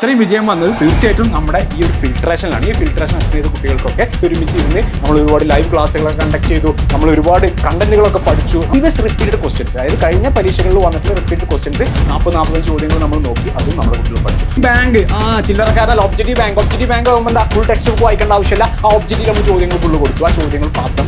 ഇത്രയും വിജയം വന്നത് തീർച്ചയായിട്ടും നമ്മുടെ ഈ ഒരു ഫിൽട്രേഷനിലാണ് ഈ ഫിൽട്രേഷൻ അറ്റൻഡ് ചെയ്ത കുട്ടികൾക്കൊക്കെ ഒരുമിച്ച് ഇരുന്ന് നമ്മൾ ഒരുപാട് ലൈവ് ക്ലാസ്സുകളൊക്കെ കണ്ടക്ട് ചെയ്തു. നമ്മൾ ഒരുപാട് കണ്ടന്റുകളൊക്കെ പഠിച്ചു. ഇവസ് റിപ്പീറ്റഡ് ക്വസ്റ്റ്യൻസ് അതായത് കഴിഞ്ഞ പരീക്ഷകളിൽ വന്നിട്ടുള്ള റിപ്പീറ്റഡ് ക്വസ്റ്റ്യൻസ് നാൽപ്പത് നാൽപ്പത് ചോദ്യങ്ങൾ നമ്മൾ നോക്കി. അതും നമ്മുടെ കുട്ടികൾ പഠിച്ചു. ബാങ്ക് ആ ചില്ലറക്കാരല്ല ഒബ്ജക്റ്റീവ് ബാങ്ക് ഒബ്ജക്റ്റീവ് ബാങ്ക് ആകുമ്പോൾ ഫുൾ ടെക്സ്റ്റ് ബുക്ക് വായിക്കേണ്ട ആവശ്യമില്ല. ആ ഒബ്ജക്റ്റീവ് നമ്മൾ ചോദ്യങ്ങൾ ഫുള്ള് കൊടുത്തു. ആ ചോദ്യങ്ങൾ മാത്രം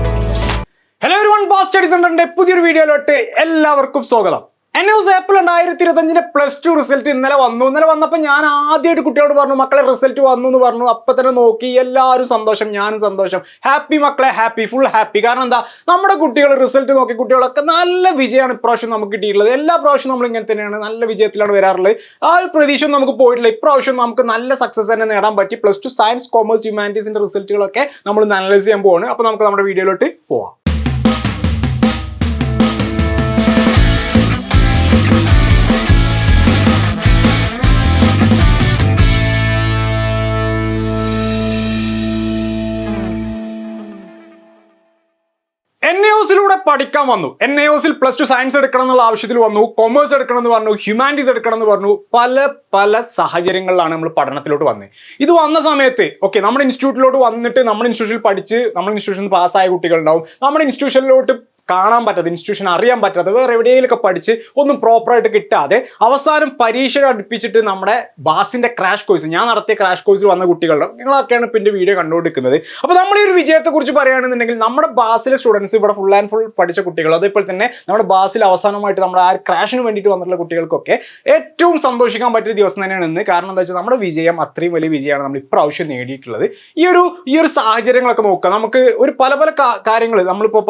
Hello one Baas study സെന്ററിന്റെ പുതിയൊരു വീഡിയോയിലോട്ട് എല്ലാവർക്കും സ്വാഗതം. എന്നെ ഏപ്രിൽ രണ്ടായിരത്തി ഇരുപത്തഞ്ചിന്റെ പ്ലസ് ടു റിസൾട്ട് ഇന്നലെ വന്നു. ഇന്നലെ വന്നപ്പോൾ ഞാൻ ആദ്യമായിട്ട് കുട്ടിയോട് പറഞ്ഞു മക്കളെ റിസൾട്ട് വന്നു എന്ന് പറഞ്ഞു. അപ്പം തന്നെ നോക്കി എല്ലാവരും സന്തോഷം ഞാനും സന്തോഷം. ഹാപ്പി മക്കളെ ഹാപ്പി ഫുൾ ഹാപ്പി കാരണം എന്താ? നമ്മുടെ കുട്ടികൾ റിസൾട്ട് നോക്കി കുട്ടികളൊക്കെ നല്ല വിജയമാണ് ഇപ്രാവശ്യം നമുക്ക് കിട്ടിയിട്ടുള്ളത്. എല്ലാ പ്രാവശ്യവും നമ്മൾ ഇങ്ങനെ തന്നെയാണ് നല്ല വിജയത്തിലാണ് വരാറുള്ളത്. ആ ഒരു പ്രതീക്ഷ നമുക്ക് പോയിട്ടില്ല. ഇപ്രാവശ്യം നമുക്ക് നല്ല സക്സസ് തന്നെ നേടാൻ പറ്റി. പ്ലസ് ടു സയൻസ് കോമേഴ്സ് ഹ്യൂമാനിറ്റീസിന്റെ റിസൾട്ടുകളൊക്കെ നമ്മൾ അനലൈസ് ചെയ്യാൻ പോവാണ്. അപ്പോൾ നമുക്ക് നമ്മുടെ വീഡിയോയിലോട്ട് പോവാം. പഠിക്കാൻ വന്നു. എൻ എസിൽ പ്ലസ് ടു സയൻസ് എടുക്കണം എന്നുള്ള ആവശ്യത്തിൽ വന്നു. കൊമേഴ്സ് എടുക്കണം എന്ന് പറഞ്ഞു. ഹ്യൂമാനിറ്റീസ് എടുക്കണം എന്ന് പറഞ്ഞു. പല പല സാഹചര്യങ്ങളിലാണ് നമ്മൾ പഠനത്തിലോട്ട് വന്നത് ഇത് വന്ന സമയത്ത് ഓക്കെ നമ്മുടെ ഇൻസ്റ്റിറ്റ്യൂട്ടിലോട്ട് വന്നിട്ട് നമ്മുടെ ഇൻസ്റ്റിറ്റ്യൂഷനിൽ പഠിച്ച് നമ്മുടെ ഇൻസ്റ്റിറ്റ്യൂഷനിൽ പാസ്സായ കുട്ടികളുണ്ടാവും. നമ്മുടെ ഇൻസ്റ്റിറ്റ്യൂഷനിലോട്ട് കാണാൻ പറ്റാത്ത ഇൻസ്റ്റിറ്റ്യൂഷൻ അറിയാൻ പറ്റാത്ത വേറെ എവിടെയെങ്കിലൊക്കെ പഠിച്ച് ഒന്നും പ്രോപ്പറായിട്ട് കിട്ടാതെ അവസാനം പരീക്ഷ അടുപ്പിച്ചിട്ട് നമ്മുടെ ബാസിന്റെ ക്രാഷ് കോഴ്സ് ഞാൻ നടത്തിയ ക്രാഷ് കോഴ്സിൽ വന്ന കുട്ടികളുടെ നിങ്ങളൊക്കെയാണ് ഇപ്പം എന്റെ വീഡിയോ കണ്ടുകൊണ്ടിരിക്കുന്നത്. അപ്പോൾ നമ്മൾ ഈ ഒരു വിജയത്തെക്കുറിച്ച് പറയുകയാണെന്നുണ്ടെങ്കിൽ നമ്മുടെ ബാസിലെ സ്റ്റുഡൻസ് ഇവിടെ ഫുൾ ആൻഡ് ഫുൾ പഠിച്ച കുട്ടികൾ അതേപോലെ തന്നെ നമ്മുടെ ബാസിൽ അവസാനമായിട്ട് നമ്മുടെ ആ ക്രാഷിന് വേണ്ടിയിട്ട് വന്നിട്ടുള്ള കുട്ടികൾക്കൊക്കെ ഏറ്റവും സന്തോഷിക്കാൻ പറ്റിയ ദിവസം തന്നെയാണ് ഇന്ന്. കാരണം എന്താ വെച്ചാൽ നമ്മുടെ വിജയം അത്രയും വലിയ വിജയമാണ് നമ്മൾ ഇപ്രാവശ്യം നേടിയിട്ടുള്ളത്. ഈ ഒരു ഈ ഒരു സാഹചര്യങ്ങളൊക്കെ നോക്കുക. നമുക്ക് ഒരു പല പല കാര്യങ്ങൾ നമ്മളിപ്പോൾ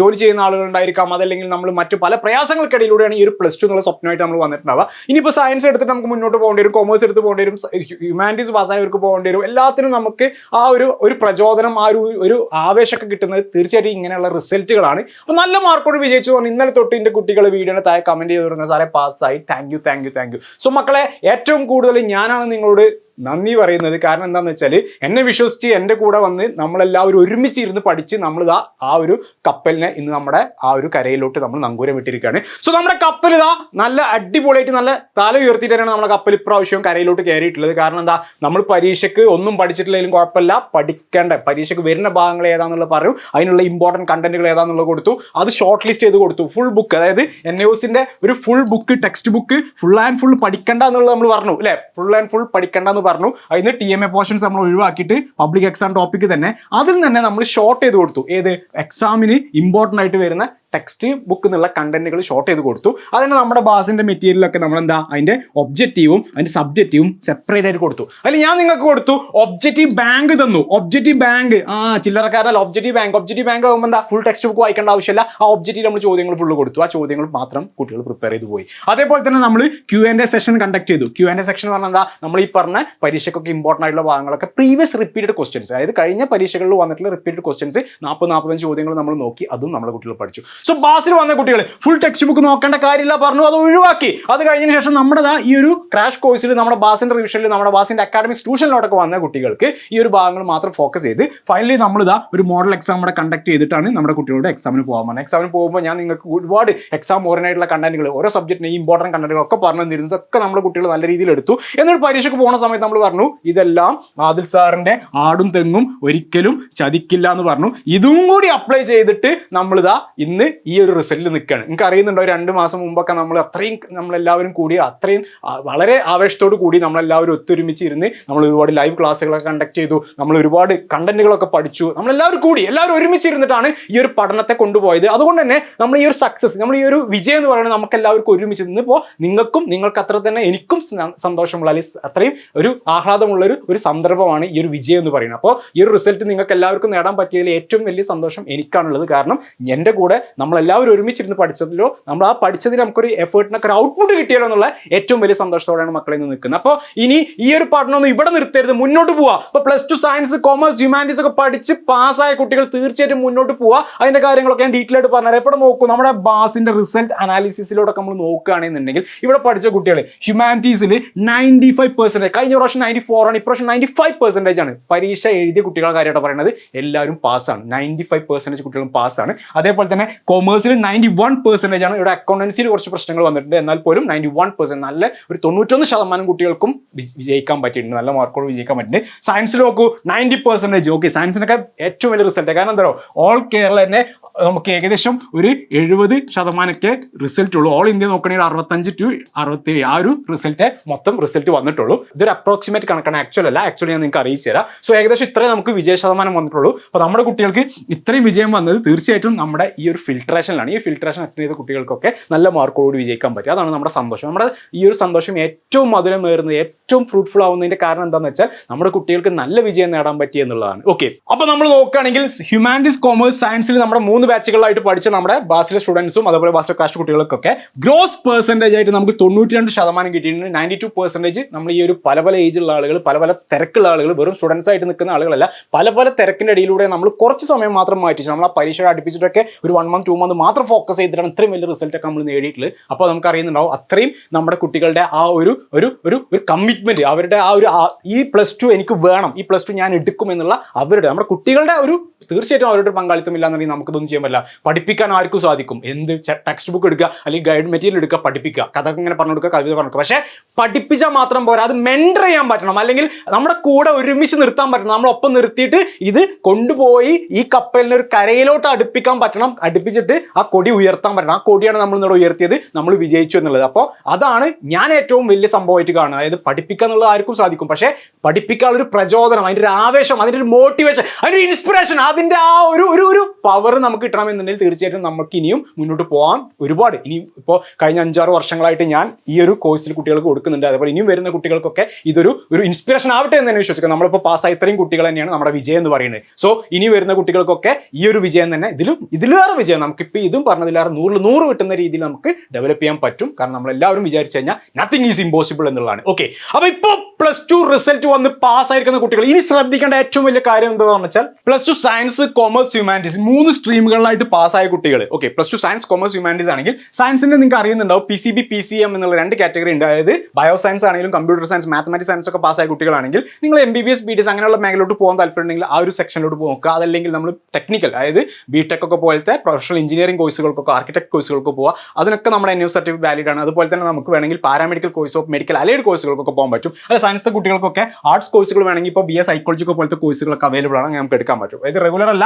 ജോലി ചെയ്യുന്ന ആളുകളുണ്ടായിരിക്കാം. അതല്ലെങ്കിൽ നമ്മൾ മറ്റു പല പ്രയാസങ്ങൾക്കിടയിലൂടെയാണ് ഈ ഒരു പ്ലസ് ടു എന്നുള്ള സ്വപ്നമായിട്ട് നമ്മൾ വന്നിട്ടുണ്ടാവുക. ഇനിയിപ്പോൾ സയൻസ് എടുത്തിട്ട് നമുക്ക് മുന്നോട്ട് പോകേണ്ടി വരും. കൊമേഴ്സ് എടുത്ത് പോകേണ്ടി വരും. ഹ്യൂമാനിറ്റീസ് പാസ്സായവർക്ക് പോകേണ്ടി വരും. എല്ലാത്തിനും നമുക്ക് ആ ഒരു ഒരു പ്രചോദനം ആ ഒരു ഒരു ആവേശമൊക്കെ കിട്ടുന്നത് തീർച്ചയായിട്ടും ഇങ്ങനെയുള്ള റിസൾട്ടുകളാണ് അപ്പോൾ നല്ല മാർക്കോട് വിജയിച്ചു പറഞ്ഞു ഇന്നലെ തൊട്ട് എന്റെ കുട്ടികൾ വീഡിയോയുടെ താഴെ കമന്റ് ചെയ്ത് തുടങ്ങുന്ന സാറേ പാസ്സായി thank you thank you thank you so മക്കളെ ഏറ്റവും കൂടുതൽ ഞാനാണ് നിങ്ങളോട് നന്ദി പറയുന്നത് കാരണം എന്താണെന്ന് വെച്ചാൽ എന്നെ വിശ്വസിച്ച് എന്റെ കൂടെ വന്ന് നമ്മളെല്ലാവരും ഒരുമിച്ച് ഇരുന്ന് പഠിച്ച് നമ്മളിതാ ആ ഒരു കപ്പലിനെ ഇന്ന് നമ്മുടെ ആ ഒരു കരയിലോട്ട് നമ്മൾ നങ്കൂരം വിട്ടിരിക്കുകയാണ് സോ നമ്മുടെ കപ്പൽ ഇതാ നല്ല അടിപൊളിയായിട്ട് നല്ല തല ഉയർത്തിയിട്ടാണ് നമ്മുടെ കപ്പൽ ഇപ്രാവശ്യം കരയിലോട്ട് കയറിയിട്ടുള്ളത്. കാരണം എന്താ? നമ്മൾ പരീക്ഷയ്ക്ക് ഒന്നും പഠിച്ചിട്ടില്ലെങ്കിലും കുഴപ്പമില്ല. പഠിക്കേണ്ട? പരീക്ഷയ്ക്ക് വരുന്ന ഭാഗങ്ങൾ ഏതാണെന്നുള്ളത് പറഞ്ഞു അതിനുള്ള ഇമ്പോർട്ടന്റ് കണ്ടന്റുകൾ ഏതാണെന്നുള്ളത് കൊടുത്തു. അത് ഷോർട്ട് ലിസ്റ്റ് ചെയ്ത് കൊടുത്തു. ഫുൾ ബുക്ക് അതായത് എൻ എസിന്റെ ഒരു full book text book full and full പഠിക്കേണ്ട എന്നുള്ളത് നമ്മൾ പറഞ്ഞു. അല്ലേ? ഫുൾ ആൻഡ് ഫുൾ പഠിക്കേണ്ട എന്ന് പറഞ്ഞു. അതിന് ടി എം എ പോർഷൻസ് നമ്മൾ ഒഴിവാക്കിയിട്ട് പബ്ലിക് എക്സാം ടോപ്പിക്ക് തന്നെ. അതിൽ തന്നെ നമ്മൾ ഷോർട്ട് ചെയ്ത് കൊടുത്തു. ഏത്? എക്സാമിന് ഇമ്പോർട്ടന്റ് ആയിട്ട് വരുന്ന ടെക്സ്റ്റ് ബുക്ക് എന്നുള്ള കണ്ടന്റുകൾ ഷോർട്ട് ചെയ്ത് കൊടുത്തു. അതിന് നമ്മുടെ ബാസിന്റെ മെറ്റീരിയലൊക്കെ നമ്മൾ എന്താ അതിന്റെ ഒബ്ജക്റ്റീവും അതിന്റെ സബ്ജക്റ്റീവും സെപ്പറേറ്റ് ആയിട്ട് കൊടുത്തു. അതിൽ ഞാൻ നിങ്ങൾക്ക് കൊടുത്തു ഒബ്ജക്റ്റീവ് ബാങ്ക് തന്നു. ഒബ്ജക്റ്റീവ് ബാങ്ക് ആ ചില്ലറക്കാരല്ല ഒബ്ജക്റ്റീവ് ബാങ്ക് ഒബ്ജക്റ്റീവ് ബാങ്ക് ആകുമ്പോൾ എന്താ? ഫുൾ ടെക്സ്റ്റ് ബുക്ക് വായിക്കേണ്ട ആവശ്യമില്ല. ആ ഒബ്ജക്റ്റീവ് നമ്മൾ ചോദ്യങ്ങൾ ഫുള്ള് കൊടുത്തു. ആ ചോദ്യങ്ങൾ മാത്രം കുട്ടികൾ പ്രിപ്പയർ ചെയ്ത് പോയി. അതേപോലെ തന്നെ നമ്മൾ Q and A session conduct ചെയ്തു. ക്യു ആൻഡ് എ സെഷൻ പറഞ്ഞാൽ എന്താ? നമ്മൾ ഈ പറഞ്ഞ പരീക്ഷയ്ക്കൊക്കെ ഇമ്പോർട്ടന്റ് ആയിട്ടുള്ള ഭാഗങ്ങളൊക്കെ പ്രീവിയസ് റിപ്പീറ്റഡ് ക്വസ്റ്റ്യൻസ് അതായത് കഴിഞ്ഞ പരീക്ഷകളിൽ വന്നിട്ടുള്ള റിപ്പീറ്റഡ് ക്വസ്റ്റ്യൻസ് നാൽപ്പത് നാൽപ്പത്തഞ്ച് ചോദ്യങ്ങൾ നമ്മൾ നോക്കി അതും നമ്മുടെ കുട്ടികൾ പഠിച്ചു. സോ ബാസിൽ വന്ന കുട്ടികൾ ഫുൾ ടെക്സ്റ്റ് ബുക്ക് നോക്കേണ്ട കാര്യമില്ല പറഞ്ഞു അത് ഒഴിവാക്കി. അത് കഴിഞ്ഞതിന് ശേഷം നമ്മുടെ ഈ ഒരു ക്രാഷ് കോഴ്സിൽ നമ്മുടെ ബാസിന്റെ റിവിഷനിൽ നമ്മുടെ ബാസിന്റെ അക്കാഡമിക് ട്യൂഷനിലോട്ടൊക്കെ വന്ന കുട്ടികൾക്ക് ഈ ഒരു ഭാഗങ്ങൾ മാത്രം ഫോക്കസ് ചെയ്ത് ഫൈനലി നമ്മൾ ഇതാ ഒരു മോഡൽ എക്സാം കൂടെ കണ്ടക്ട് ചെയ്തിട്ടാണ് നമ്മുടെ കുട്ടികളുടെ എക്സാമിന് പോകാൻ പറഞ്ഞത് എക്സാമിന് പോകുമ്പോൾ ഞാൻ നിങ്ങൾക്ക് ഒരുപാട് എക്സാം ഓറിയനായിട്ടുള്ള കണ്ടന്റുകൾ ഓരോ സബ്ജക്റ്റിന് ഇമ്പോർട്ടന്റ് കണ്ടന്റുകൾ ഒക്കെ പറഞ്ഞു തന്നിരുന്നു. ഒക്കെ നമ്മുടെ കുട്ടികൾ നല്ല രീതിയിൽ എടുത്തു. എന്നിട്ട് പരീക്ഷയ്ക്ക് പോകുന്ന സമയത്ത് നമ്മൾ പറഞ്ഞു ഇതെല്ലാം ആദിൽ സാറിന്റെ ആടും തെങ്ങും ഒരിക്കലും ചതിക്കില്ല എന്ന് പറഞ്ഞു. ഇതും കൂടി അപ്ലൈ ചെയ്തിട്ട് നമ്മളിതാ ഇന്ന് ഈ ഒരു റിസൾട്ട് നിൽക്കുകയാണ് നിങ്ങൾക്ക് അറിയുന്നുണ്ടോ? രണ്ട് മാസം മുമ്പൊക്കെ നമ്മൾ അത്രയും നമ്മളെല്ലാവരും കൂടി അത്രയും വളരെ ആവേശത്തോടു കൂടി നമ്മളെല്ലാവരും ഒത്തൊരുമിച്ച് ഇരുന്ന് നമ്മൾ ഒരുപാട് ലൈവ് ക്ലാസ്സുകളൊക്കെ കണ്ടക്ട് ചെയ്തു. നമ്മൾ ഒരുപാട് കണ്ടന്റുകളൊക്കെ പഠിച്ചു. നമ്മളെല്ലാവരും കൂടി എല്ലാവരും ഒരുമിച്ച് ഇരുന്നിട്ടാണ് ഈ ഒരു പഠനത്തെ കൊണ്ടുപോയത്. അതുകൊണ്ട് തന്നെ നമ്മൾ ഈ ഒരു സക്സസ് നമ്മൾ ഈ ഒരു വിജയം എന്ന് പറയുന്നത് നമുക്ക് എല്ലാവർക്കും ഒരുമിച്ച് നിന്നിപ്പോൾ നിങ്ങൾക്കും നിങ്ങൾക്ക് അത്ര തന്നെ എനിക്കും സന്തോഷമുള്ള അല്ലെങ്കിൽ അത്രയും ഒരു ആഹ്ലാദമുള്ള ഒരു ഒരു സന്ദർഭമാണ് ഈ ഒരു വിജയം എന്ന് പറയുന്നത്. അപ്പോൾ ഈ ഒരു റിസൾട്ട് നിങ്ങൾക്ക് എല്ലാവർക്കും നേടാൻ പറ്റിയതിൽ ഏറ്റവും വലിയ സന്തോഷം എനിക്കാണുള്ളത്. കാരണം എന്റെ കൂടെ നമ്മളെല്ലാവരും ഒരുമിച്ചിരുന്ന് പഠിച്ചതിലോ നമ്മൾ ആ പഠിച്ചതിന് നമുക്കൊരു എഫേർട്ടിനൊക്കെ ഒരു ഔട്ട്പുട്ട് കിട്ടിയല്ലോ എന്നുള്ള ഏറ്റവും വലിയ സന്തോഷത്തോടെയാണ് മക്കളിൽ നിന്ന് നിൽക്കുന്നത്. അപ്പോൾ ഇനി ഈ ഒരു പഠനമൊന്നും ഇവിടെ നിർത്തരുത് മുന്നോട്ട് പോവുക അപ്പോൾ plus two science commerce humanities ഒക്കെ പഠിച്ച് പാസ്സായ കുട്ടികൾ തീർച്ചയായിട്ടും മുന്നോട്ട് പോവുക അതിന്റെ കാര്യങ്ങളൊക്കെ ഞാൻ ഡീറ്റെയിൽ ആയിട്ട് പറഞ്ഞുതരാം. എപ്പോഴും നോക്കൂ നമ്മുടെ ബാസിന്റെ റിസൾട്ട് അനാലിസിസിലൂടെ നമ്മൾ നോക്കുകയാണെന്നുണ്ടെങ്കിൽ ഇവിടെ പഠിച്ച കുട്ടികൾ ഹ്യൂമാനിറ്റീസിൽ നയന്റി ഫൈവ് പെർസെന്റേജ് കഴിഞ്ഞ പ്രാവശ്യം നയന്റി ഫോർ ആണ് ഇപ്രാവശ്യം നയന്റി ഫൈവ് പെർസെന്റേജ് ആണ്. പരീക്ഷ എഴുതിയ കുട്ടികളുടെ കാര്യമായിട്ട് പറയുന്നത്. എല്ലാവരും പാസ്സാണ് നയന്റി ഫൈവ് പെർസെന്റേജ് കുട്ടികളും പാസ്സാണ് അതേപോലെ തന്നെ കൊമേഴ്സിൽ നയന്റി വൺ പെർസെന്റേജ് ആണ് ഇവിടെ അക്കൗണ്ടൻസിയിൽ കുറച്ച് പ്രശ്നങ്ങൾ വന്നിട്ടുണ്ട്. എന്നാൽ പോലും നയന്റി വൺ പെർസെന്റ് നല്ല ഒരു തൊണ്ണൂറ്റൊന്ന് ശതമാനം കുട്ടികൾക്കും വിജയിക്കാൻ പറ്റിയിട്ടുണ്ട്. നല്ല മാർക്കോട് വിജയിക്കാൻ പറ്റിയിട്ടുണ്ട്. സയൻസിൽ നോക്കൂ നയന്റി പെർസെന്റേജ് ഓക്കെ സയൻസിനൊക്കെ ഏറ്റവും വലിയ റിസൾട്ട് കാരണം എന്താ ഓൾ കേരള തന്നെ നമുക്ക് ഏകദേശം ഒരു എഴുപത് ശതമാനമൊക്കെ റിസൾട്ട് ഉള്ളൂ. ഓൾ ഇന്ത്യ നോക്കുകയാണെങ്കിൽ അറുപത്തഞ്ച് ടു അറുപത്തി ആ ഒരു റിസൾട്ട് മൊത്തം റിസൾട്ട് വന്നിട്ടുള്ളൂ. ഇതൊരു അപ്രോക്സിമേറ്റ് കണക്കാണ്. ആക്ച്വൽ അല്ല. ആക്ച്വലി ഞാൻ നിങ്ങൾക്ക് അറിയിച്ചു തരാം. സോ ഏകദേശം ഇത്രയും നമുക്ക് വിജയ ശതമാനം വന്നിട്ടുള്ളൂ. അപ്പോൾ നമ്മുടെ കുട്ടികൾക്ക് ഇത്രയും വിജയം വന്നത് തീർച്ചയായിട്ടും നമ്മുടെ ഈ ഒരു ഫിൽട്രേഷനിലാണ് ഈ ഫിൽട്രേഷൻ അറ്റൻഡ് ചെയ്ത കുട്ടികൾക്കൊക്കെ നല്ല മാർക്കോട് വിജയിക്കാൻ പറ്റും. അതാണ് നമ്മുടെ സന്തോഷം. നമ്മുടെ ഈ ഒരു സന്തോഷം ഏറ്റവും മധുരമേറുന്നത് ഏറ്റവും ഫ്രൂട്ട്ഫുൾ ആവുന്നതിന്റെ കാരണം എന്താണെന്ന് വെച്ചാൽ നമ്മുടെ കുട്ടികൾക്ക് നല്ല വിജയം നേടാൻ പറ്റി എന്നുള്ളതാണ്. ഓക്കെ അപ്പോൾ നമ്മൾ നോക്കുകയാണെങ്കിൽ ഹ്യൂമാനിറ്റീസ് കോമേഴ്സ് സയൻസിൽ നമ്മുടെ മൂന്ന് ബാച്ചുകളായിട്ട് പഠിച്ച നമ്മുടെ ബാസിലെ സ്റ്റുഡൻസും അതുപോലെ ബാസിലെ ക്ലാസ് കുട്ടികൾക്കൊക്കെ ഗ്രോസ് പെർസെന്റേജ് ആയിട്ട് നമുക്ക് തൊണ്ണൂറ്റി രണ്ട് ശതമാനം കിട്ടിയിട്ടുണ്ട്. നയന്റി ടു പെർസെന്റേജ് നമ്മൾ ഈ ഒരു പല പല ഏജുള്ള ആളുകൾ പല പല തിരക്കുള്ള ആളുകൾ വെറും സ്റ്റുഡൻസ് ആയിട്ട് നിൽക്കുന്ന ആളുകളല്ല. പല പല തിരക്കിന്റെ ഇടയിലൂടെ നമ്മൾ കുറച്ച് സമയം മാത്രം മാറ്റി നമ്മൾ ആ പരീക്ഷ അടുപ്പിച്ചിട്ടൊക്കെ ഒരു വൺ മന്ത് ടു മന്ത് മാത്രം ഫോക്കസ് ചെയ്തിട്ടാണ് ഇത്രയും വലിയ റിസൾട്ട് ഒക്കെ നമ്മൾ നേടിയിട്ടുള്ളത് അപ്പോൾ നമുക്ക് അറിയുന്നുണ്ടാവും അത്രയും നമ്മുടെ കുട്ടികളുടെ ആ ഒരു ഒരു ഒരു ഒരു കമ്മിറ്റ്മെന്റ് അവരുടെ ആ ഒരു ഈ പ്ലസ് ടു എനിക്ക് വേണം ഈ പ്ലസ് ടു ഞാൻ എടുക്കും എന്നുള്ള അവരുടെ നമ്മുടെ കുട്ടികളുടെ ഒരു തീർച്ചയായിട്ടും അവരുടെ പങ്കാളിത്തം ഇല്ലാന്നുണ്ടെങ്കിൽ നമുക്കിതൊന്നും ചെയ്യാൻ പറ്റില്ല. പഠിപ്പിക്കാൻ ആർക്കും സാധിക്കും. എന്ത് ടെക്സ്റ്റ് ബുക്ക് എടുക്കുക അല്ലെങ്കിൽ ഗൈഡ് മെറ്റീരിയൽ എടുക്കുക പഠിപ്പിക്കുക. കഥ ഇങ്ങനെ പറഞ്ഞു കൊടുക്കുക കവിത പറഞ്ഞു പക്ഷേ പഠിപ്പിച്ചാൽ മാത്രം പോരാ. അത് മെന്റർ ചെയ്യാൻ പറ്റണം. അല്ലെങ്കിൽ നമ്മുടെ കൂടെ ഒരുമിച്ച് നിർത്താൻ പറ്റണം. നമ്മളൊപ്പം നിർത്തിയിട്ട് ഇത് കൊണ്ടുപോയി ഈ കപ്പലിനെ ഒരു കരയിലോട്ട് അടുപ്പിക്കാൻ പറ്റണം. അടുപ്പിച്ചിട്ട് ആ കൊടി ഉയർത്താൻ പറ്റണം. ആ കൊടിയാണ് നമ്മൾ ഇന്നോട് ഉയർത്തിയത്. നമ്മൾ വിജയിച്ചു എന്നുള്ളത്. അപ്പോൾ അതാണ് ഞാൻ ഏറ്റവും വലിയ സംഭവമായിട്ട് കാണുന്നത്. അതായത് പഠിപ്പിക്കുക എന്നുള്ളത് ആർക്കും സാധിക്കും. പക്ഷേ പഠിപ്പിക്കാനുള്ള ഒരു പ്രചോദനം അതിന്റെ ഒരു ആവേശം അതിന്റെ ഒരു മോട്ടിവേഷൻ അതിന്റെ ഒരു ഇൻസ്പിറേഷൻ അതിന്റെ ആ ഒരു ഒരു ഒരു പവർ നമുക്ക് കിട്ടണമെന്നുണ്ടെങ്കിൽ തീർച്ചയായിട്ടും നമുക്ക് ഇനിയും മുന്നോട്ട് പോകാം ഒരുപാട്. ഇനി ഇപ്പോൾ കഴിഞ്ഞ അഞ്ചാറ് വർഷങ്ങളായിട്ട് ഞാൻ ഈ ഒരു കോഴ്സിൽ കുട്ടികൾക്ക് കൊടുക്കുന്നുണ്ട്. അതേപോലെ ഇനിയും വരുന്ന കുട്ടികൾക്കൊക്കെ ഇതൊരു ഒരു ഇൻസ്പിറേഷൻ ആവട്ടെ എന്ന് തന്നെ വിശ്വസിക്കുന്നു. നമ്മളിപ്പോൾ പാസ്സായ ഇത്രയും കുട്ടികൾ തന്നെയാണ് നമ്മുടെ വിജയം എന്ന് പറയുന്നത്. സോ ഇനി വരുന്ന കുട്ടികൾക്കൊക്കെ ഈ ഒരു വിജയം തന്നെ ഇതിലും ഇതിലേറെ വിജയം. നമുക്കിപ്പോൾ ഇതും പറഞ്ഞതിലേറെ നൂറിൽ നൂറ് കിട്ടുന്ന രീതിയിൽ നമുക്ക് ഡെവലപ്പ് ചെയ്യാൻ പറ്റും. കാരണം നമ്മളെല്ലാവരും വിചാരിച്ചു കഴിഞ്ഞാൽ നത്തിങ് ഈസ് ഇമ്പോസിബിൾ എന്നുള്ളതാണ്. ഓക്കെ അപ്പോൾ ഇപ്പോൾ പ്ലസ് ടു റിസൾട്ട് വന്ന് പാസ്സായിരിക്കുന്ന കുട്ടികൾ ഇനി ശ്രദ്ധിക്കേണ്ട ഏറ്റവും വലിയ കാര്യം എന്താണെന്ന് വെച്ചാൽ plus two science commerce humanities മൂന്ന് സ്ട്രീമുകളിലായിട്ട് പാസ്സായ കുട്ടികൾ okay plus two science commerce humanities ആണെങ്കിൽ സയൻസിന്റെ നിങ്ങൾക്ക് അറിയുന്നുണ്ടാവും. P C B P C M എന്നുള്ള രണ്ട് കാറ്റഗറി ഉണ്ട്. അതായത് ബയോ സയൻസ് ആണെങ്കിലും കമ്പ്യൂട്ടർ സയൻസ് മാത്തമാറ്റിക്സ് സയൻസ് ഒക്കെ പാസ്സായ കുട്ടികളാണെങ്കിൽ നിങ്ങൾ M B B S BDS അങ്ങനെയുള്ള മേഖലയിലോട്ട് പോകാൻ താല്പര്യമുണ്ടെങ്കിൽ ആ ഒരു സെക്ഷനിലോട്ട് നോക്കുക. അതല്ലെങ്കിൽ നമ്മൾ ടെക്നിക്കൽ അതായത് ബി ടെക് ഒക്കെ പോലത്തെ പ്രൊഫഷണൽ എഞ്ചിനീയറിംഗ് കോഴ്സുകൾക്കൊക്കെ ആർക്കിടെക്ട് കോഴ്സുകൾക്ക് പോകുക അതിനൊക്കെ നമ്മുടെ എൻ സർട്ടിഫിക്കറ്റ് വാലിഡ് ആണ്. അതുപോലെ തന്നെ നമുക്ക് വേണമെങ്കിൽ പാരാമെഡിക്കൽ കോഴ്സോ മെഡിക്കൽ അലൈഡ് കോഴ്സുകൾക്കൊക്കെ പോകാൻ പറ്റും. അല്ല സയൻസ് കുട്ടികൾക്കൊക്കെ ആർട്സ് കോഴ്സുകൾ വേണമെങ്കിൽ ഇപ്പോൾ ബി എസ് സൈക്കോളജി പോലത്തെ കോഴ്സുകളൊക്കെ അവൈലബിൾ ആണ്. നമുക്ക് എടുക്കാൻ പറ്റും. അതായത് റെഗുലർ അല്ല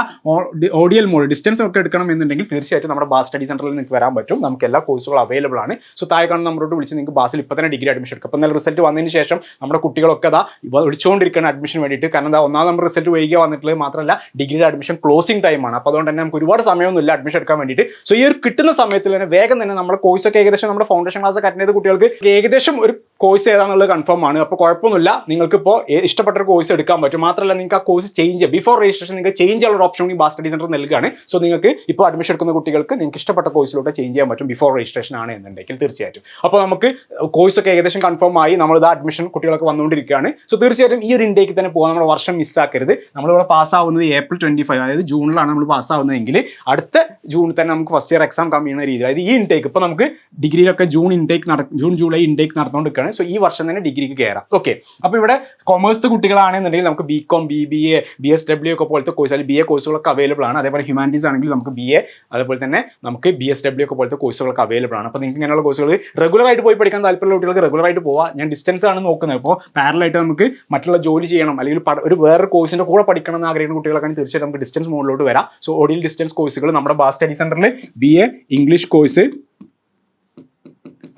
ഓഡിയൽ മോഡ് ഡിസ്റ്റൻസ് ഒക്കെ എടുക്കണം എന്നുണ്ടെങ്കിൽ തീർച്ചയായിട്ടും നമ്മുടെ ബാസ് സ്റ്റഡി സെന്ററിൽ നിങ്ങൾക്ക് വരാൻ പറ്റും. നമുക്ക് എല്ലാ കോഴ്സുകളും അവൈലബിൾ ആണ്. സോ താഴെ കാണുന്ന നമ്മളോട് വിളിച്ച് നിങ്ങൾക്ക് ബാസിൽ ഇപ്പോൾ തന്നെ ഡിഗ്രി അഡ്മിഷൻ എടുക്കും. അപ്പോൾ നല്ല റിസൾട്ട് വന്നതിന് ശേഷം നമ്മുടെ കുട്ടികളൊക്കെ അതാ വിളിച്ചുകൊണ്ടിരിക്കണം അഡ്മിഷൻ വേണ്ടിയിട്ട്. കാരണം എന്താ ഒന്നാം നമ്പർ റിസൾട്ട് വൈകിയ വന്നിട്ടുള്ളത് മാത്രമല്ല ഡിഗ്രിയുടെ അഡ്മിഷൻ ക്ലോസിംഗ് ടൈമാണ് അപ്പോൾ അതുകൊണ്ട് തന്നെ നമുക്ക് ഒരുപാട് സമയമൊന്നുമില്ല അഡ്മിഷൻ എടുക്കാൻ വേണ്ടിയിട്ട്. സോ ഈ ഒരു കിട്ടുന്ന സമയത്തിൽ തന്നെ വേഗം തന്നെ നമ്മുടെ കോഴ്സൊക്കെ ഏകദേശം നമ്മുടെ ഫൗണ്ടേഷൻ ക്ലാസ് അറ്റൻഡ് ചെയ്ത കുട്ടികൾക്ക് ഏകദേശം ഒരു കോഴ്സ് ഏതാണെന്നുള്ളത് കൺഫേം ആണ്. അപ്പോൾ കുഴപ്പമൊന്നുമില്ല. നിങ്ങൾക്കിപ്പോൾ ഇഷ്ടപ്പെട്ട ഒരു കോഴ്സ് എടുക്കാൻ പറ്റും. മാത്രമല്ല നിങ്ങൾക്ക് ആ കോഴ്സ് ചേഞ്ച് ബിഫോർ രജിസ്ട്രേഷൻ നിങ്ങൾക്ക് ചേഞ്ച് ചെയ്യാനുള്ള ഓപ്ഷൻ കൂടി ബാസ്കറ്റ് സെന്റർ നൽകുകയാണ്. സോ നിങ്ങൾക്ക് ഇപ്പോൾ അഡ്മിഷൻ എടുക്കുന്ന കുട്ടികൾക്ക് നിങ്ങൾക്ക് ഇഷ്ടപ്പെട്ട കോഴ്സിലോട്ട് ചേഞ്ച് ചെയ്യാൻ പറ്റും ബിഫോർ രജിസ്ട്രേഷൻ ആണ് എന്നുണ്ടെങ്കിൽ തീർച്ചയായിട്ടും. അപ്പോൾ നമുക്ക് കോഴ്സൊക്കെ ഏകദേശം കൺഫേം ആയി. നമ്മളിത് അഡ്മിഷൻ കുട്ടികളൊക്കെ വന്നുകൊണ്ടിരിക്കുകയാണ്. സോ തീർച്ചയായിട്ടും ഈ ഒരു ഇൻഡേക്ക് തന്നെ പോകാൻ നമ്മുടെ വർഷം മിസ്സാക്കരുത് നമ്മളിവിടെ പാസ്സാവുന്നത് ഏപ്രിൽ ട്വന്റി ഫൈവ് അതായത് ജൂണിലാണ് നമ്മൾ പാസ്സാവുന്നതെങ്കിൽ അടുത്ത ജൂണിൽ തന്നെ നമുക്ക് ഫസ്റ്റ് ഇയർ എക്സാം കമ്മിയുന്ന രീതിയിൽ. രീതി അതായത് ഈ ഇൻടേക്ക് ഇപ്പോൾ നമുക്ക് ഡിഗ്രിയിലൊക്കെ ജൂൺ ഇൻടേക്ക് നട ജൂൺ ജൂലൈ ഇൻടേക്ക് നടന്നുകൊണ്ടിരിക്കുകയാണ്. സോ ഈ വർഷം തന്നെ ഡിഗ്രിക്ക് കയറാം ഓക്കെ അപ്പോൾ ഇവിടെ കൊമേഴ്സ് കുട്ടികളാണെന്നുണ്ടെങ്കിൽ നമുക്ക് B com B B A B S W ഒക്കെ പോലത്തെ കോഴ്സ് അല്ലെങ്കിൽ ബി എ കോഴ്സുകളൊക്കെ അവൈലബിൾ ആണ്. അതേപോലെ ഹ്യൂമാനിറ്റീസ് ആണെങ്കിൽ നമുക്ക് ബി എ അതുപോലെ തന്നെ നമുക്ക് ബി എസ് ഡബ്ല്യു ഒക്കെ പോലത്തെ കോഴ്സുകളൊക്കെ അവൈലബിൾ ആണ്. അപ്പോൾ നിങ്ങൾക്ക് ഇങ്ങനെയുള്ള കോഴ്സുകൾ റെഗുലർ ആയിട്ട് പോയി പഠിക്കാൻ താല്പര്യമുള്ള കുട്ടികൾക്ക് റെഗുലർ ആയിട്ട് പോവാം. ഞാൻ ഡിസ്റ്റൻസ് ആണ് നോക്കുന്നത്. അപ്പോൾ പാരലായിട്ട് നമുക്ക് മറ്റുള്ള ജോലി ചെയ്യണം. അല്ലെങ്കിൽ ഒരു വേറൊരു കോഴ്സിന്റെ കൂടെ പഠിക്കണം എന്ന് ആഗ്രഹിക്കുന്ന കുട്ടികളൊക്കെ തീർച്ചയായിട്ടും നമുക്ക് ഡിസ്റ്റൻസ് മോഡിലോട്ട് വരാം. സോ ഓഡിയൽ ഡിസ്റ്റൻസ് കോഴ്സുകൾ നമ്മുടെ ബാസ് സ്റ്റഡി സെന്ററിൽ ബി എ ഇംഗ്ലീഷ് കോഴ്സ്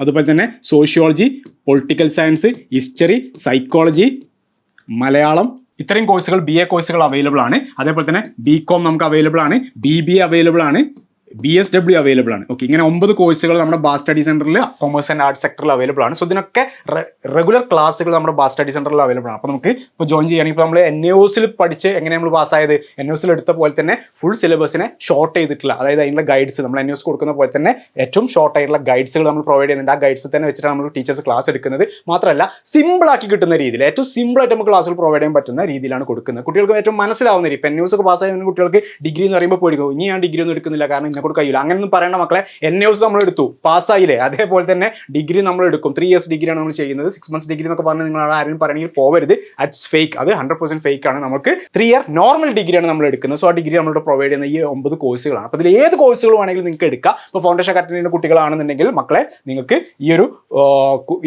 അതുപോലെ തന്നെ sociology political science history psychology Malayalam. ഇത്രയും കോഴ്സുകൾ ബി എ കോഴ്സുകൾ അവൈലബിൾ ആണ്. അതേപോലെ തന്നെ ബി കോം നമുക്ക് അവൈലബിൾ ആണ്. ബി ബി എ അവൈലബിൾ ആണ്. ബി എസ് ഡബ്ല്യു അവൈലബിൾ ആണ്. ഓക്കെ ഇങ്ങനെ ഒമ്പത് കോഴ്സുകൾ നമ്മുടെ ബാസ് സ്റ്റഡി സെന്ററിൽ കൊമേഴ്സ് ആൻഡ് ആർട്സ് സെക്ടറിൽ അവൈലബിൾ ആണ്. സോ ഇതിനൊക്കെ റെഗുലർ ക്ലാസ്സുകൾ നമ്മുടെ ബാസ് സ്റ്റഡി സെന്ററിൽ അവൈലബിൾ ആണ്. അപ്പോൾ നമുക്ക് ഇപ്പോൾ ജോയിൻ ചെയ്യുകയാണെങ്കിൽ ഇപ്പോൾ നമ്മൾ എൻ എസിൽ പഠിച്ച് എങ്ങനെ നമ്മൾ പാസ്സായത് എൻ എസിൽ എടുത്ത പോലെ തന്നെ ഫുൾ സിലബസിനെ ഷോർട്ട് ചെയ്തിട്ടില്ല അതായത് അതിനുള്ള ഗൈഡ്സ് നമ്മൾ എൻ എസ് കൊടുക്കുന്ന പോലെ തന്നെ ഏറ്റവും ഷോർട്ട് ആയിട്ടുള്ള ഗൈഡ്സുകൾ നമ്മൾ പ്രൊവൈഡ് ചെയ്യുന്നുണ്ട്. ആ ഗൈഡ്സ് തന്നെ വെച്ചിട്ടാണ് നമ്മൾ ടീച്ചേഴ്സ് ക്ലാസ് എടുക്കുന്നത്. മാത്രമല്ല സിമ്പിൾ ആക്കി കിട്ടുന്ന രീതിയിൽ ഏറ്റവും സിമ്പിൾ ആയിട്ട് നമുക്ക് ക്ലാസ്സുകൾ പ്രൊവൈഡ് ചെയ്യാൻ പറ്റുന്ന രീതിയിലാണ് കൊടുക്കുന്നത്. കുട്ടികൾക്ക് ഏറ്റവും മനസ്സിലാവുന്ന രീതി ഇപ്പം എൻ എസ് ഒക്കെ പാസ്സായ കുട്ടികൾക്ക് ഡിഗ്രി എന്ന് പറയുമ്പോൾ പോയിരിക്കും ഇനി ഞാൻ ഡിഗ്രി ഒന്നും എടുക്കുന്നില്ല കാരണം ഇന്നെ കൂടെ അങ്ങനെയൊന്നും പറയേണ്ട മക്കളെ. എൻ എസ് നമ്മൾ എടുത്തു പാസ്സായില്ലേ അതേപോലെ തന്നെ ഡിഗ്രി നമ്മൾ എടുക്കും ത്രീ ഇയേഴ്സ് ഡിഗ്രിയാണ് നമ്മൾ ചെയ്യുന്നത്. സിക്സ് മന്ത്സ് ഡിഗ്രി എന്നൊക്കെ പറഞ്ഞ് നിങ്ങൾ ആരും പറയണമെങ്കിൽ പോവരുത്. അറ്റ്സ് ഫേക്ക് അത് ഹൺഡ്രഡ് പെർസെന്റ് ഫേക്ക് ആണ്. നമുക്ക് ത്രീ ഇയർ നോർമൽ ഡിഗ്രിയാണ് നമ്മൾ എടുക്കുന്നത്. സോ ആ ഡിഗ്രി നമ്മളോട് പ്രൊവൈഡ് ചെയ്യുന്ന ഈ ഒമ്പത് കോഴ്സുകളാണ് അപ്പോൾ ഇതിൽ ഏത് കോഴ്സുകൾ വേണമെങ്കിലും നിങ്ങൾക്ക് എടുക്കാം. ഇപ്പോൾ ഫൗണ്ടേഷൻ കറ്റിന്റെ കുട്ടികളാണെന്നുണ്ടെങ്കിൽ മക്കളെ നിങ്ങൾക്ക് ഈ ഒരു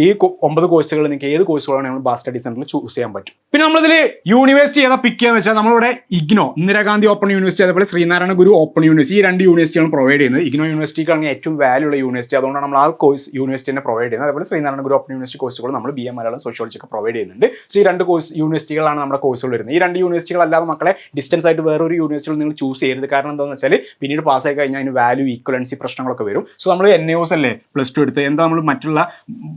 ഈ ഒമ്പത് കോഴ്സുകൾ നിങ്ങൾക്ക് ഏത് കോഴ്സുകളാണ് നമ്മൾ ബാസ് സ്റ്റഡി സെന്ററിൽ ചൂസ് ചെയ്യാൻ പറ്റും. പിന്നെ നമ്മളിതിൽ യൂണിവേഴ്സിറ്റി ഏതാ പിക്ക് ചെയ്യാന്ന് വെച്ചാൽ നമ്മളിവിടെ ഇഗ്നോ ഇന്ദിരാഗാന്ധി ഓപ്പൺ യൂണിവേഴ്സിറ്റി അതേപോലെ ശ്രീനാരായണ ഗുരു ഓപ്പൺ യൂണിവേഴ്സിറ്റി ഈ രണ്ട് യൂണിവേഴ്സിറ്റിയാണ് പ്രൊവൈഡ് ചെയ്യുന്നത്. ഇഗ്നോ യൂണിവേഴ്സിറ്റിക്കാണ് ഏറ്റവും വാല്യൂ ഉള്ള യൂണിവേഴ്സിറ്റി അതുകൊണ്ടാണ് നമ്മൾ ആ കോഴ്സ് യൂണിവേഴ്സിറ്റി പ്രൊവൈഡ് ചെയ്യുന്നത്. അതുപോലെ ശ്രീനാരായണ ഗുരു ഓപ്പൺ യൂണിവേഴ്സിറ്റി കോഴ്സുകൾ നമ്മൾ ബി എം മലയാളം സോഷ്യോളജിക്ക് പ്രൊവൈഡ് ചെയ്യുന്നുണ്ട്. സോ ഈ രണ്ട് കോഴ്സ് യൂണിവേഴ്സിറ്റികളാണ് നമ്മുടെ കോഴ്സുകൾ വരുന്നത്. ഈ രണ്ട് യൂണിവേഴ്സിറ്റികൾ അല്ലാതെ മക്കളെ ഡിസ്റ്റൻസ് ആയിട്ട് വേറൊരു യൂണിവേഴ്സിറ്റികൾ നിങ്ങൾ ചൂസ് ചെയ്യരുത്. കാരണം എന്താണെന്ന് വെച്ചാൽ പിന്നീട് പാസ്സായി കഴിഞ്ഞാൽ അതിന് വാല്യൂ ഈക്വലൻസി പ്രശ്നങ്ങളൊക്കെ വരും. സോ നമ്മൾ എൻ എസ് അല്ലേ? പ്ലസ് ടു എടുത്ത് എന്താ നമ്മൾ മറ്റുള്ള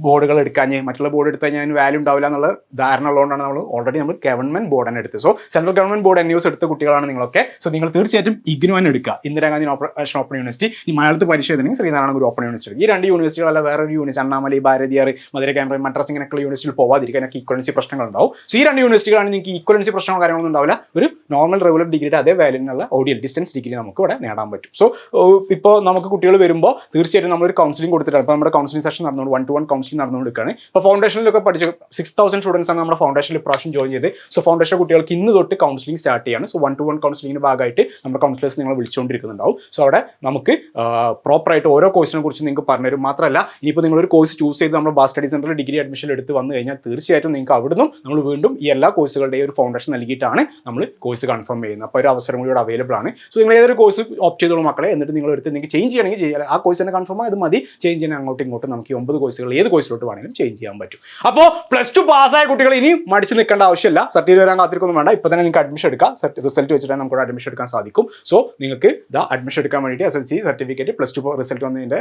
ബോർഡുകൾ എടുക്കാഞ്ഞ് മറ്റുള്ള ബോർഡ് എടുത്ത് കഴിഞ്ഞാൽ അതിന് വാല്യൂ ഉണ്ടാവില്ല എന്നുള്ള ധാരണ ഉള്ളതുകൊണ്ടാണ് നമ്മൾ ഓൾറെഡി നമ്മൾ ഗവൺമെന്റ് ബോർഡ് തന്നെ എടുത്തത്. So central government board N S എടുത്ത കുട്ടികളാണ് നിങ്ങളൊക്കെ. സോ നിങ്ങൾ തീർച്ചയായിട്ടും ഇഗ്നോ എടുക്കുക. ഇന്ദിരാഗാന്ധി ഓപ്പറേഷൻ ഓപ്പൺ യൂണിവേഴ്സിറ്റി ഈ മലയാളത്തിൽ പരീക്ഷ എഴുതണമെങ്കിൽ ശ്രീനാരായണ ഗുരു ഓപ്പൺ യൂണിവേഴ്സിറ്റി ഈ രണ്ട് യൂണിവേഴ്സിറ്റികളല്ല ഒരു യൂണിവേഴ്സിറ്റി അണ്ണാമലൈ ഭാരതിയാർ മധുര ക്യാമ്പ് മദ്രാസ് ഇങ്ങനെയൊക്കെയുള്ള യൂണിവേഴ്സിറ്റിയിൽ പോവാതിരിക്കാനൊക്കെ ഈക്വലൻസി പ്രശ്നങ്ങൾ ഉണ്ടാവും. സോ ഈ രണ്ട് യൂണിവേഴ്സിറ്റികളാണ് നിങ്ങൾക്ക് ഈക്വലൻസി പ്രശ്നങ്ങൾ കാര്യങ്ങളൊന്നും ഉണ്ടാവില്ല. ഒരു നോർമൽ റെഗുലർ ഡിഗ്രിയുടെ അതേ വാല്യൂനുള്ള ഓഡിയൽ ഡിസ്റ്റൻസ് ഡിഗ്രി നമുക്ക് ഇവിടെ നേടാൻ പറ്റും. സോ ഇപ്പോൾ നമുക്ക് കുട്ടികൾ വരുമ്പോൾ തീർച്ചയായിട്ടും നമ്മൾ ഒരു കൗൺസിലിംഗ് കൊടുത്തിട്ടുണ്ട് അപ്പോൾ നമ്മുടെ കൗൺസിലിംഗ് സെഷൻ നടന്നുകൊണ്ട് വൺ ടു വൺ കൗൺസിലിംഗ് നടന്നുകൊടുക്കുകയാണ് ഇപ്പോൾ ഫൗണ്ടേഷനിലൊക്കെ പഠിച്ച സിക്സ് തൗസൻഡ് സ്റ്റുഡൻസ് ആണ് നമ്മുടെ ഫൗണ്ടേഷനിൽ ഇപ്രാവശ്യം ജോയിൻ ചെയ്ത് സോ ഫൗണ്ടേഷൻ കുട്ടികൾക്ക് ഇന്ന് തൊട്ട് കൗൺസിലിംഗ് സ്റ്റാർട്ട് ചെയ്യാണ്. സോ വൺ ടു വൺ കൗൺസിലിംഗിന് ഭാഗമായിട്ട് നമ്മുടെ കൗൺസിലേഴ്സ് നിങ്ങൾ വിളിച്ചുകൊണ്ടിരിക്കുന്നുണ്ടാവും. സോ അവിടെ നമുക്ക് പ്രോപ്പറായിട്ട് ഓരോ കോഴ്സിനെ കുറിച്ച് നിങ്ങൾക്ക് പറഞ്ഞുതരും. മാത്രമല്ല ഇനിയിപ്പോൾ ഒരു കോഴ്സ് ചൂസ് ചെയ്ത് നമ്മൾ ബാസ് സ്റ്റഡി സെന്ററിൽ ഡിഗ്രി അഡ്മിഷൻ എടുത്ത് വന്നു കഴിഞ്ഞാൽ തീർച്ചയായിട്ടും നിങ്ങൾക്ക് അവിടുന്ന് നമ്മൾ വീണ്ടും ഈ എല്ലാ കോഴ്സുകളുടെയും ഒരു ഫൗണ്ടേഷൻ നൽകിയിട്ടാണ് നമ്മൾ കോഴ്സ് കൺഫേം ചെയ്യുന്നത്. അപ്പോൾ ഒരു അവസരം കൂടി അവൈലബിൾ ആണ്. സോ നിങ്ങൾ ഏതൊരു കോഴ്സ് ഓപ്റ്റ് ചെയ്തോളൂ മക്കളെ. എന്നിട്ട് നിങ്ങൾ എടുത്ത് നിങ്ങൾക്ക് ചേഞ്ച് ചെയ്യണമെങ്കിൽ ചെയ്യാം. ആ കോഴ്സ് തന്നെ കൺഫേം അത് മതി. ചേഞ്ച് ചെയ്യാൻ അങ്ങോട്ടും ഇങ്ങോട്ടും നമുക്ക് ഈ ഒമ്പത് കോഴ്സുകൾ ഏത് കോഴ്സിലോട്ട് വേണമെങ്കിലും ചേഞ്ച് ചെയ്യാൻ പറ്റും. അപ്പോൾ പ്ലസ് ടു പാസ്സായ കുട്ടികൾ ഇനി മടിച്ച് നിൽക്കേണ്ട ആവശ്യമില്ല. സർട്ടിഫിക്കറ്റ് വരാൻ കാത്തിരിക്കൊന്നും വേണ്ട. ഇപ്പോൾ തന്നെ നിങ്ങൾക്ക് അഡ്മിഷൻ എടുക്കാം. റിസൾട്ട് വെച്ചിട്ട് നമുക്ക് അഡ്മിഷൻ എടുക്കാൻ സാധിക്കും. സോ നിങ്ങൾക്ക് ഇതാ അഡ്മിഷൻ എടുക്കാൻ വേണ്ടിയിട്ട് S L C certificate plus two result വന്നതിന്റെ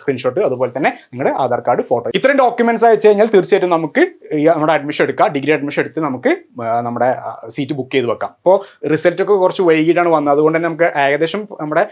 സ്ക്രീൻഷോട്ട് അതുപോലെ തന്നെ നിങ്ങളുടെ ആധാർ കാർഡ് ഫോട്ടോ ഇത്രയും ഡോക്യുമെന്റ്സ് അയച്ചു കഴിഞ്ഞാൽ തീർച്ചയായിട്ടും നമുക്ക് നമ്മുടെ അഡ്മിഷൻ എടുക്കാം. ഡിഗ്രി അഡ്മിഷൻ എടുത്ത് നമുക്ക് നമ്മുടെ സീറ്റ് ബുക്ക് ചെയ്ത് വെക്കാം. അപ്പോൾ റിസൾട്ട് ഒക്കെ കുറച്ച് വൈകിട്ടാണ് വന്നത്. അതുകൊണ്ട് തന്നെ നമുക്ക് ഏകദേശം നമ്മുടെ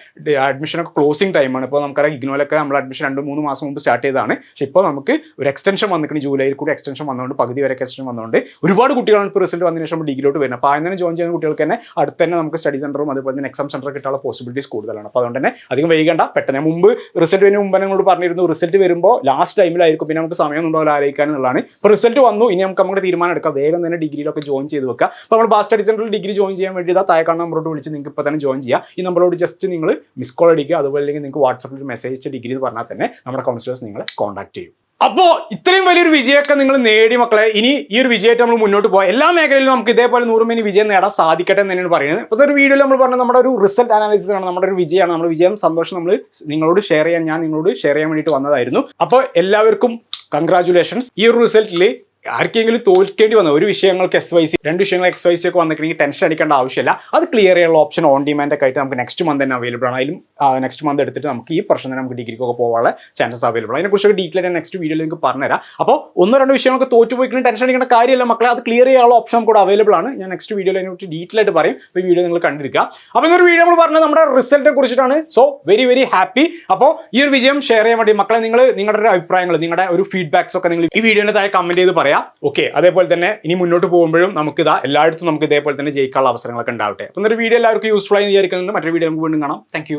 അഡ്മിഷൻ ഒക്കെ ക്ലോസിംഗ് ടൈമാണ് ഇപ്പോൾ നമുക്കറിയാം ഇഗ്നോയിലൊക്കെ നമ്മൾ അഡ്മിഷൻ രണ്ട് മൂന്ന് മാസം മുമ്പ് സ്റ്റാർട്ട് ചെയ്തതാണ്. പക്ഷേ ഇപ്പോൾ നമുക്ക് ഒരു എക്സ്റ്റൻഷൻ വന്നിട്ടുണ്ട് ജൂലൈയിൽ കൂടി എക്സ്റ്റൻഷൻ വന്നുകൊണ്ട് പകുതി വരെ എക്സ്റ്റൻഷൻ വന്നുകൊണ്ട് ഒരുപാട് കുട്ടികളാണ് ഇപ്പോൾ റിസൾട്ട് വന്നതിന് ശേഷം ഡിഗ്രിയിലോട്ട് വരുന്നത്. അപ്പോൾ ആദ്യം തന്നെ ജോയിൻ ചെയ്യുന്ന കുട്ടികൾക്ക് തന്നെ അടുത്ത് തന്നെ നമുക്ക് സ്റ്റഡി സെന്ററും അതുപോലെ തന്നെ എക്സാം സെന്റർ കിട്ടാനുള്ള പോസിബിലിറ്റീസ് കൂടുതലാണ്. അപ്പോൾ അതുകൊണ്ട് തന്നെ അധികം വൈകണ്ട. പെട്ടെന്ന് ഞാൻ മുമ്പ് റിസൾട്ട് വരുന്ന മുമ്പ് നിങ്ങളോട് പറഞ്ഞിരുന്നു. റിസൾട്ട് വരുമ്പോൾ ലാസ്റ്റ് ടൈമിലായിരിക്കും പിന്നെ നമുക്ക് സമയം ഉണ്ടാവില്ല ആലോചിക്കാൻ എന്നുള്ളതാണ്. ഇപ്പോൾ റിസൾട്ട് വന്നു. ഇനി നമുക്ക് നമ്മുടെ തീരുമാനം എടുക്കാം. വേഗം തന്നെ ഡിഗ്രിയിലൊക്കെ ജോയിൻ ചെയ്ത് വെക്കുക. അപ്പോൾ നമ്മൾ ബാസ് സ്റ്റഡി സെന്ററിൽ ഡിഗ്രി ജോയിൻ ചെയ്യാൻ വേണ്ടി ഇതാ താഴെ കാണുന്ന നമ്പറോട് വിളിച്ച് നിങ്ങൾക്ക് ഇപ്പോൾ തന്നെ ജോയിൻ ചെയ്യാം. ഈ നമ്പറോട് ജസ്റ്റ് നിങ്ങൾ മിസ് കോൾ അടിക്കുക. അതുപോലെ അല്ലെങ്കിൽ നിങ്ങൾക്ക് വാട്സപ്പിൽ മെസ്സേജ് ഡിഗ്രി എന്ന് പറഞ്ഞാൽ തന്നെ നമ്മുടെ കൗൺസിലേഴ്സ് നിങ്ങളെ കോൺടാക്ട് ചെയ്യും. അപ്പോൾ ഇത്രയും വലിയൊരു വിജയമൊക്കെ നിങ്ങൾ നേടി മക്കളെ ഇനി ഈ ഒരു വിജയമായിട്ട് നമ്മൾ മുന്നോട്ട് പോകാം എല്ലാ മേഖലയിലും നമുക്ക് ഇതേപോലെ നൂറ് മേനി വിജയം നേടാൻ സാധിക്കട്ടെ എന്ന് തന്നെയാണ് പറയുന്നത്. ഇപ്പോൾ ഒരു വീഡിയോയിൽ നമ്മൾ പറഞ്ഞ നമ്മുടെ ഒരു റിസൾട്ട് അനാലിസിസ് ആണ് നമ്മുടെ ഒരു വിജയമാണ്. നമ്മുടെ വിജയം സന്തോഷം നമ്മൾ നിങ്ങളോട് ഷെയർ ചെയ്യാൻ ഞാൻ നിങ്ങളോട് ഷെയർ ചെയ്യാൻ വേണ്ടിയിട്ട് വന്നതായിരുന്നു. അപ്പോൾ എല്ലാവർക്കും കൺഗ്രാചുലേഷൻസ് ഈ ഒരു റിസൾട്ടിൽ ആർക്കെങ്കിലും തോൽക്കേണ്ടി വന്ന ഒരു വിഷയങ്ങൾക്ക് എസ് വൈ സി രണ്ട് വിഷയങ്ങൾ എക്സ് വൈ സി ഒക്കെ വന്നിട്ടുണ്ടെങ്കിൽ ടെൻഷൻ അടിക്കേണ്ട ആവശ്യമില്ല. അത് ക്ലിയർ ചെയ്യാനുള്ള ഓപ്ഷൻ ഓൺ ഡിമാൻഡ് ഒക്കെ ആയിട്ട് നമുക്ക് നെക്സ്റ്റ് മന്ത് തന്നെ അവൈലബിൾ ആണ്. അതിലും നെക്സ്റ്റ് മന്ത് എടുത്തിട്ട് നമുക്ക് ഈ പ്രശ്നം നമുക്ക് ഡിഗ്രിക്കൊക്കെ പോകാനുള്ള ചാൻസസ് അവൈലബിൾ ആണ്. അതിനെക്കുറിച്ചൊക്കെ ഡീറ്റെയിൽ ഞാൻ നെക്സ്റ്റ് വീഡിയോയിൽ നിങ്ങൾക്ക് പറഞ്ഞുതരാം. അപ്പോൾ ഒന്നോ രണ്ടോ വിഷയങ്ങൾക്ക് തോറ്റു പോയിക്കണം ടെൻഷൻ അടിക്കേണ്ട കാര്യമല്ല മക്കളെ. അത് ക്ലിയർ ചെയ്യാനുള്ള ഓപ്ഷൻ നമുക്ക് അവൈലബിൾ ആണ്. ഞാൻ നെക്സ്റ്റ് വീഡിയോയിൽ അതിനെക്കുറിച്ച് ഡീറ്റെയിൽ ആയിട്ട് പറയും. അപ്പോൾ ഈ വീഡിയോ നിങ്ങൾ കണ്ടിരിക്കുക. അപ്പോൾ ഇന്നൊരു വീഡിയോ നമ്മൾ പറഞ്ഞത് നമ്മുടെ റിസൾട്ടിനെ കുറിച്ചിട്ടാണ്. സോ വെരി വെരി ഹാപ്പി അപ്പോൾ ഈ ഒരു വിജയം ഷെയർ ചെയ്യാൻ വേണ്ടി മക്കളെ നിങ്ങൾ നിങ്ങളുടെ ഒരു അഭിപ്രായങ്ങൾ നിങ്ങളുടെ ഒരു ഫീഡ്ബാക്സ് ഒക്കെ നിങ്ങൾ ഈ വീഡിയോയുടെ താഴെ കമന്റ് ചെയ്ത് പറയാം. ഓക്കെ അതേപോലെ തന്നെ ഇനി മുന്നോട്ട് പോകുമ്പോഴും നമുക്ക് ഇതാ എല്ലായിടത്തും നമുക്ക് ഇതേപോലെ തന്നെ ജയിക്കാനുള്ള അവസരങ്ങളൊക്കെ ഉണ്ടാവട്ടെ. അപ്പോൾ ഒരു വീഡിയോ എല്ലാവർക്കും യൂസ്ഫുൾ ആയി വിചാരിക്കുന്നുണ്ട്. മറ്റൊരു വീഡിയോ നമുക്ക് വീണ്ടും കാണാം. താങ്ക്